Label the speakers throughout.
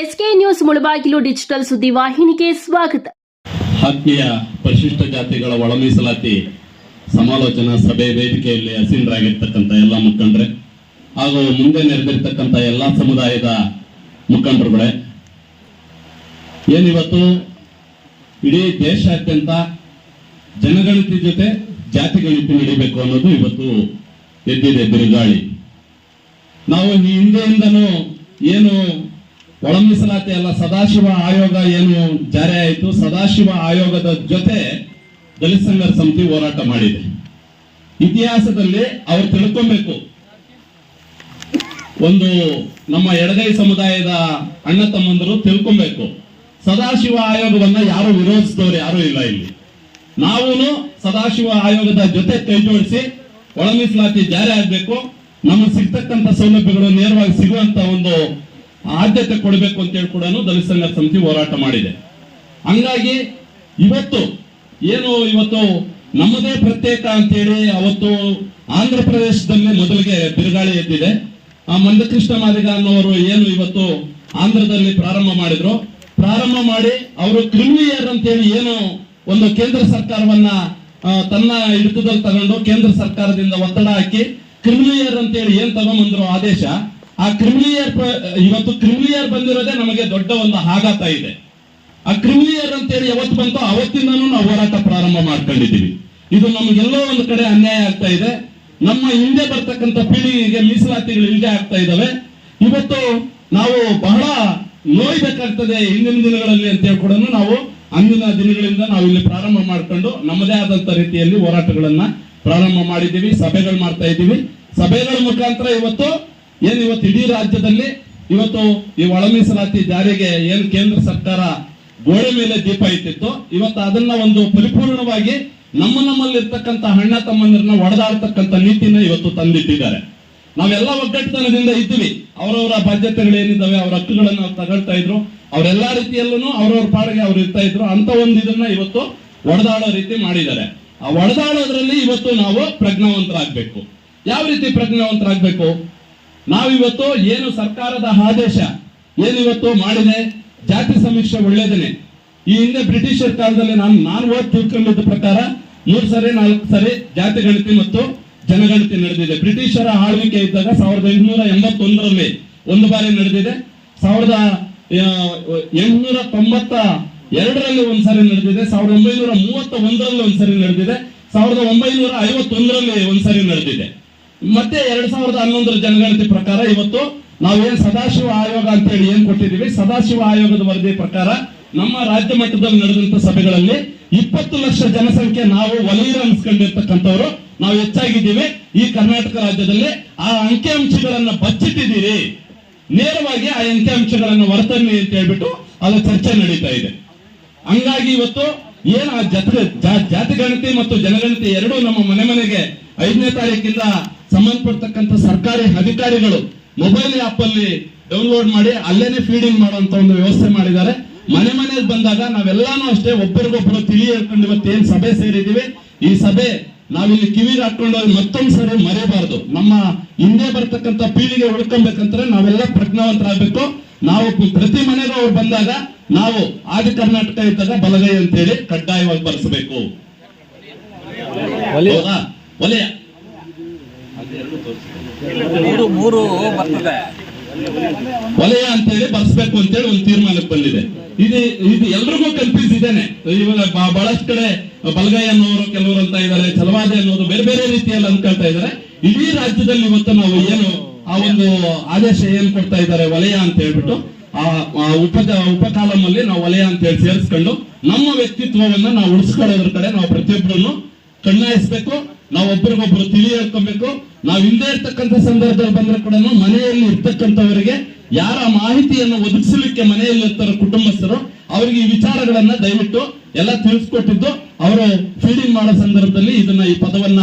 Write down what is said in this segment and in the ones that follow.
Speaker 1: SK news Mulbagal digital ಸುದ್ದಿ ವಾಹಿನಿಗೆ ಸ್ವಾಗತ.
Speaker 2: ಹತ್ಯೆಯ ಪರಿಶಿಷ್ಟ ಜಾತಿಗಳ ಒಳ ಮೀಸಲಾತಿ ಸಮಾಲೋಚನಾ ಸಭೆ ವೇದಿಕೆಯಲ್ಲಿ ಹಸೀನರಾಗಿರ್ತಕ್ಕಂಥ ಎಲ್ಲ ಮುಖಂಡರೆ ಹಾಗೂ ಮುಂದೆ ನೆರೆದಿರ್ತಕ್ಕಂಥ ಎಲ್ಲ ಸಮುದಾಯದ ಮುಖಂಡರುಗಳೇ, ಏನಿವತ್ತು ಇಡೀ ದೇಶಾದ್ಯಂತ ಜನಗಣತಿ ಜೊತೆ ಜಾತಿ ಗಣಿತಿ ನಡಿಬೇಕು ಅನ್ನೋದು ಇವತ್ತು ಎದ್ದಿದೆ ಬಿರುಗಾಳಿ. ನಾವು ಈ ಹಿಂದೆಯಿಂದನೂ ಏನು ಒಳ ಅಲ್ಲ, ಸದಾಶಿವ ಆಯೋಗ ಏನು ಜಾರಿ ಆಯಿತು. ಸದಾಶಿವ ಆಯೋಗದ ಜೊತೆ ದಲಿತ ಸಂಘರ್ಷ ಸಮಿತಿ ಹೋರಾಟ ಮಾಡಿದೆ. ಇತಿಹಾಸದಲ್ಲಿ ಅವ್ರು ತಿಳ್ಕೊಬೇಕು. ಒಂದು ನಮ್ಮ ಎಡಗೈ ಸಮುದಾಯದ ಅಣ್ಣ ತಮ್ಮಂದರು ತಿಳ್ಕೊಬೇಕು. ಸದಾಶಿವ ಆಯೋಗವನ್ನ ಯಾರು ವಿರೋಧಿಸಿದವರು ಯಾರು ಇಲ್ಲ ಇಲ್ಲಿ. ನಾವು ಸದಾಶಿವ ಆಯೋಗದ ಜೊತೆ ಕೈ ಜೋಡಿಸಿ ಒಳ ಜಾರಿ ಆಗ್ಬೇಕು. ನಮಗೆ ಸಿಗ್ತಕ್ಕಂಥ ಸೌಲಭ್ಯಗಳು ನೇರವಾಗಿ ಸಿಗುವಂತ ಒಂದು ಆದ್ಯತೆ ಕೊಡಬೇಕು ಅಂತ ಹೇಳಿ ಕೂಡ ದಲಿತ ಸಂಘ ಸಮಿತಿ ಹೋರಾಟ ಮಾಡಿದೆ. ಹಂಗಾಗಿ ಇವತ್ತು ಏನು ಇವತ್ತು ನಮ್ಮದೇ ಪ್ರತ್ಯೇಕ ಅಂತೇಳಿ ಅವತ್ತು ಆಂಧ್ರ ಪ್ರದೇಶದಲ್ಲಿ ಮೊದಲಿಗೆ ಬಿರುಗಾಳಿ ಎದ್ದಿದೆ. ಆ ಮಂದಕೃಷ್ಣ ಮಾದಿಗ ಅನ್ನೋರು ಏನು ಇವತ್ತು ಆಂಧ್ರದಲ್ಲಿ ಪ್ರಾರಂಭ ಮಾಡಿದ್ರು. ಪ್ರಾರಂಭ ಮಾಡಿ ಅವರು ಕ್ರಿಮಿಯರ್ ಅಂತೇಳಿ ಏನು ಒಂದು ಕೇಂದ್ರ ಸರ್ಕಾರವನ್ನ ತನ್ನ ಹಿಡಿತದಲ್ಲಿ ತಗೊಂಡು ಕೇಂದ್ರ ಸರ್ಕಾರದಿಂದ ಒತ್ತಡ ಹಾಕಿ ಕ್ರಿಮಿಲಿಯರ್ ಅಂತೇಳಿ ಏನ್ ತಗೊಂಬಂದ್ರು ಆದೇಶ ಆ ಕ್ರಿಮಿಲಿಯರ್ ಇವತ್ತು ಕ್ರಿಮಿಲಿಯರ್ ಬಂದಿರೋದೇ ನಮಗೆ ದೊಡ್ಡ ಒಂದು ಆಘಾತ ಇದೆ. ಆ ಕ್ರಿಮಿಲಿಯರ್ ಅಂತೇಳಿ ಯಾವತ್ತು ಬಂತೋ ಅವತ್ತಿಂದನೂ ನಾವು ಹೋರಾಟ ಪ್ರಾರಂಭ ಮಾಡ್ಕೊಂಡಿದ್ದೀವಿ. ಇದು ನಮಗೆಲ್ಲೋ ಒಂದು ಕಡೆ ಅನ್ಯಾಯ ಆಗ್ತಾ ಇದೆ. ನಮ್ಮ ಹಿಂದೆ ಬರ್ತಕ್ಕಂಥ ಪೀಳಿಗೆಗೆ ಮೀಸಲಾತಿಗಳು ಇಲ್ಲದೆ ಆಗ್ತಾ ಇದ್ದಾವೆ. ಇವತ್ತು ನಾವು ಬಹಳ ನೋಯ್ಬೇಕಾಗ್ತದೆ ಹಿಂದಿನ ದಿನಗಳಲ್ಲಿ ಅಂತ ಹೇಳಿ ಕೂಡ ನಾವು. ಅಂದಿನ ದಿನಗಳಿಂದ ನಾವು ಇಲ್ಲಿ ಪ್ರಾರಂಭ ಮಾಡ್ಕೊಂಡು ನಮ್ಮದೇ ಆದಂತ ರೀತಿಯಲ್ಲಿ ಹೋರಾಟಗಳನ್ನ ಪ್ರಾರಂಭ ಮಾಡಿದ್ದೀವಿ, ಸಭೆಗಳು ಮಾಡ್ತಾ ಇದ್ದೀವಿ. ಸಭೆಗಳ ಮುಖಾಂತರ ಇವತ್ತು ಏನ್ ಇವತ್ತು ಇಡೀ ರಾಜ್ಯದಲ್ಲಿ ಇವತ್ತು ಈ ಒಳ ಮೀಸಲಾತಿ ಜಾರಿಗೆ ಏನ್ ಕೇಂದ್ರ ಸರ್ಕಾರ ಗೋಡೆ ಮೇಲೆ ದೀಪ ಇಟ್ಟಿತ್ತು. ಇವತ್ತು ಅದನ್ನ ಒಂದು ಪರಿಪೂರ್ಣವಾಗಿ ನಮ್ಮ ನಮ್ಮಲ್ಲಿ ಇರ್ತಕ್ಕಂಥ ಅಣ್ಣ ತಮ್ಮಂದಿರನ್ನ ಒಡೆದಾಡ್ತಕ್ಕಂಥ ನೀತಿನ ಇವತ್ತು ತಂದಿಟ್ಟಿದ್ದಾರೆ. ನಾವೆಲ್ಲ ಒಗ್ಗಟ್ಟತನದಿಂದ ಇದ್ವಿ ಅವರವರ ಬಾಧ್ಯತೆಗಳು ಏನಿದ್ದಾವೆ ಅವ್ರ ಹಕ್ಕುಗಳನ್ನ ಅವ್ರು ತಗೊಳ್ತಾ ಇದ್ರು. ಅವರೆಲ್ಲಾ ರೀತಿಯಲ್ಲೂ ಅವ್ರವ್ರ ಪಾಡಿಗೆ ಅವ್ರು ಇರ್ತಾ ಇದ್ರು. ಅಂತ ಒಂದು ಇದನ್ನ ಇವತ್ತು ಒಡೆದಾಡೋ ರೀತಿ ಮಾಡಿದ್ದಾರೆ. ಆ ಒಡೆದಾಡೋದ್ರಲ್ಲಿ ಇವತ್ತು ನಾವು ಪ್ರಜ್ಞಾವಂತರಾಗ್ಬೇಕು. ಯಾವ ರೀತಿ ಪ್ರಜ್ಞಾವಂತರಾಗ್ಬೇಕು? ನಾವಿವತ್ತು ಏನು ಸರ್ಕಾರದ ಆದೇಶ, ಏನಿವತ್ತು ಮಾಡಿದೆ, ಜಾತಿ ಸಮೀಕ್ಷೆ ಒಳ್ಳೇದನೆ ಈ ಹಿಂದೆ ಬ್ರಿಟಿಷರ ಕಾಲದಲ್ಲಿ ನಾನು ನಾನು ಓದ್ ತಿಳ್ಕೊಂಡಿದ್ದ ಪ್ರಕಾರ ಮೂರು ಸರಿ, ನಾಲ್ಕು ಸರಿ ಜಾತಿ ಗಣತಿ ಮತ್ತು ಜನಗಣತಿ ನಡೆದಿದೆ. ಬ್ರಿಟಿಷರ ಆಳ್ವಿಕೆ ಇದ್ದಾಗ ಸಾವಿರದ ಎಂಟುನೂರ ಎಂಬತ್ತೊಂದರಲ್ಲಿ ಒಂದು ಬಾರಿ ನಡೆದಿದೆ. ಸಾವಿರದ ಎಂಟುನೂರ ತೊಂಬತ್ತ ಎರಡರಲ್ಲಿ ಒಂದ್ಸರಿ ನಡೆದಿದೆ. ಸಾವಿರದ ಒಂಬೈನೂರ ಮೂವತ್ತ ಒಂದರಲ್ಲಿ ಒಂದ್ಸರಿ ನಡೆದಿದೆ. ಸಾವಿರದ ಒಂಬೈನೂರ ಐವತ್ತೊಂದರಲ್ಲಿ ಒಂದ್ಸರಿ ನಡೆದಿದೆ. ಮತ್ತೆ ಎರಡ್ ಸಾವಿರದ ಹನ್ನೊಂದರ ಜನಗಣತಿ ಪ್ರಕಾರ ಇವತ್ತು ನಾವೇನ್ ಸದಾಶಿವ ಆಯೋಗ ಅಂತ ಹೇಳಿ ಏನ್ ಕೊಟ್ಟಿದೀವಿ ಸದಾಶಿವ ಆಯೋಗದ ವರದಿ ಪ್ರಕಾರ ನಮ್ಮ ರಾಜ್ಯ ಮಟ್ಟದಲ್ಲಿ ನಡೆದಂತ ಸಭೆಗಳಲ್ಲಿ ಇಪ್ಪತ್ತು ಲಕ್ಷ ಜನಸಂಖ್ಯೆ ನಾವು ವಲಯ ಅನ್ಸ್ಕೊಂಡಿರ್ತಕ್ಕಂಥವ್ರು ನಾವು ಹೆಚ್ಚಾಗಿದ್ದೀವಿ. ಈ ಕರ್ನಾಟಕ ರಾಜ್ಯದಲ್ಲಿ ಆ ಅಂಕಿಅಂಶಗಳನ್ನ ಬಚ್ಚಿಟ್ಟಿದ್ದೀರಿ. ನೇರವಾಗಿ ಆ ಅಂಕಿಅಂಶಗಳನ್ನು ಹೊರತನ್ನಿ ಅಂತ ಹೇಳ್ಬಿಟ್ಟು ಅದು ಚರ್ಚೆ ನಡೀತಾ ಇದೆ. ಹಂಗಾಗಿ ಇವತ್ತು ಏನ್ ಆ ಜತ ಜಾತಿ ಗಣತಿ ಮತ್ತು ಜನಗಣತಿ ಎರಡೂ ನಮ್ಮ ಮನೆ ಮನೆಗೆ ಐದನೇ ತಾರೀಕಿಂದ ಸಂಬಂಧಪಡ್ತಕ್ಕಂಥ ಸರ್ಕಾರಿ ಅಧಿಕಾರಿಗಳು ಮೊಬೈಲ್ ಆಪ್ ಅಲ್ಲಿ ಡೌನ್ಲೋಡ್ ಮಾಡಿ ಅಲ್ಲೇನೆ ಫೀಡಿಂಗ್ ಮಾಡುವಂತ ಒಂದು ವ್ಯವಸ್ಥೆ ಮಾಡಿದ್ದಾರೆ. ಮನೆ ಮನೆಗೆ ಬಂದಾಗ ನಾವೆಲ್ಲಾನು ಅಷ್ಟೇ ಒಬ್ಬರಿಗೊಬ್ಬರು ತಿಳಿ ಹೇಳ್ಕೊಂಡು ಇವತ್ತು ಏನ್ ಸಭೆ ಸೇರಿದೀವಿ ಈ ಸಭೆ ನಾವಿಲ್ಲಿ ಕಿವಿಗೆ ಹಾಕೊಂಡು ಮತ್ತೊಂದ್ ಸರಿ ಮರೆಯಬಾರದು. ನಮ್ಮ ಹಿಂದೆ ಬರ್ತಕ್ಕಂಥ ಪೀಳಿಗೆ ಉಳ್ಕೊಬೇಕಂದ್ರೆ ನಾವೆಲ್ಲ ಪ್ರಜ್ಞಾವಂತರಾಗಬೇಕು. ನಾವು ಪ್ರತಿ ಮನೆಗೂ ಅವ್ರು ಬಂದಾಗ ನಾವು ಆದಿ ಕರ್ನಾಟಕ ಇದ್ದಾಗ ಬಲಗೈ ಅಂತೇಳಿ ಕಡ್ಡಾಯವಾಗಿ ಬರೆಸಬೇಕು. ಹೌದಾ? ವಲಯ
Speaker 3: ಮೂರು ಅಂತ ಹೇಳಿ
Speaker 2: ವಲಯ ಬರ್ಸ್ಬೇಕು ಅಂತೇಳಿ ಒಂದು ತೀರ್ಮಾನಕ್ಕೆ ಬಂದಿದೆ. ಇದು ಇದು ಎಲ್ರಿಗೂ ಕನ್ಫ್ಯೂಸ್ ಇದೇನೆ ಇವಾಗ ಬಹಳಷ್ಟು ಕಡೆ ಬಲಗೈ ಅನ್ನೋರು, ಕೆಲವರು ಅಂತ ಇದ್ದಾರೆ, ಛಲವಾದಿ ಅನ್ನೋದು ಬೇರೆ ಬೇರೆ ರೀತಿಯಲ್ಲಿ ಅನ್ಕೊಳ್ತಾ ಇದ್ದಾರೆ. ಇಡೀ ರಾಜ್ಯದಲ್ಲಿ ಇವತ್ತು ನಾವು ಏನು ಆ ಒಂದು ಆದೇಶ ಏನ್ ಕೊಡ್ತಾ ಇದ್ದಾರೆ, ವಲಯ ಅಂತ ಹೇಳ್ಬಿಟ್ಟು, ಆ ಉಪ ಉಪ ಕಾಲಮ್ ನಾವು ವಲಯ ಅಂತ ಹೇಳಿ ಸೇರಿಸ್ಕೊಂಡು ನಮ್ಮ ವ್ಯಕ್ತಿತ್ವವನ್ನ ನಾವು ಉಳಿಸ್ಕೊಳ್ಳೋದ್ರ ಕಡೆ ನಾವು ಪ್ರತಿಯೊಬ್ಬರನ್ನು ಕಣ್ಣಾಯಿಸ್ಬೇಕು. ನಾವು ಒಬ್ರಿಗೊಬ್ರು ತಿಳಿ ಹೇಳ್ಕೊಬೇಕು ನಾವು ಇಲ್ಲದೆ ಇರ್ತಕ್ಕಂಥ ಸಂದರ್ಭದಲ್ಲಿ ಬಂದ್ರೆ ಕೂಡ ಮನೆಯಲ್ಲಿ ಇರ್ತಕ್ಕಂಥವರಿಗೆ ಯಾರ ಮಾಹಿತಿಯನ್ನು ಒದಗಿಸಲಿಕ್ಕೆ ಮನೆಯಲ್ಲಿರ್ತಾರೋ ಕುಟುಂಬಸ್ಥರು, ಅವರಿಗೆ ಈ ವಿಚಾರಗಳನ್ನ ದಯವಿಟ್ಟು ಎಲ್ಲ ತಿಳಿಸ್ಕೊಟ್ಟಿದ್ದು, ಅವರು ಫೀಡಿಂಗ್ ಮಾಡೋ ಸಂದರ್ಭದಲ್ಲಿ ಇದನ್ನ ಈ ಪದವನ್ನ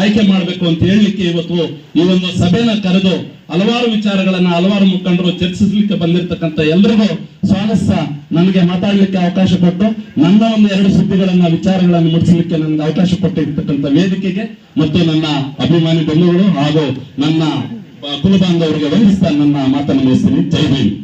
Speaker 2: ಆಯ್ಕೆ ಮಾಡಬೇಕು ಅಂತ ಹೇಳಲಿಕ್ಕೆ ಇವತ್ತು ಈ ಒಂದು ಸಭೆನ ಕರೆದು ಹಲವಾರು ವಿಚಾರಗಳನ್ನ ಹಲವಾರು ಮುಖಂಡರು ಚರ್ಚಿಸಲಿಕ್ಕೆ ಬಂದಿರತಕ್ಕಂತ ಎಲ್ರಿಗೂ ಸ್ವಾಗತ. ನನಗೆ ಮಾತಾಡಲಿಕ್ಕೆ ಅವಕಾಶ ಕೊಟ್ಟು, ನನ್ನ ಒಂದು ಎರಡು ಸುದ್ದಿಗಳನ್ನ, ವಿಚಾರಗಳನ್ನು ಮುಟ್ಟಿಸಲಿಕ್ಕೆ ನನಗೆ ಅವಕಾಶ ಕೊಟ್ಟಿರ್ತಕ್ಕಂಥ ವೇದಿಕೆಗೆ ಮತ್ತು ನನ್ನ ಅಭಿಮಾನಿ ಬಂಧುಗಳು ಹಾಗೂ ನನ್ನ ಆ, ಕುಲಬಾಂಧವರಿಗೆ ವಂದಿಸ್ತಾ ನನ್ನ ಮಾತನ್ನು ಮುಗಿಸ್ತೀನಿ. ಜೈ ಭೀಮ್.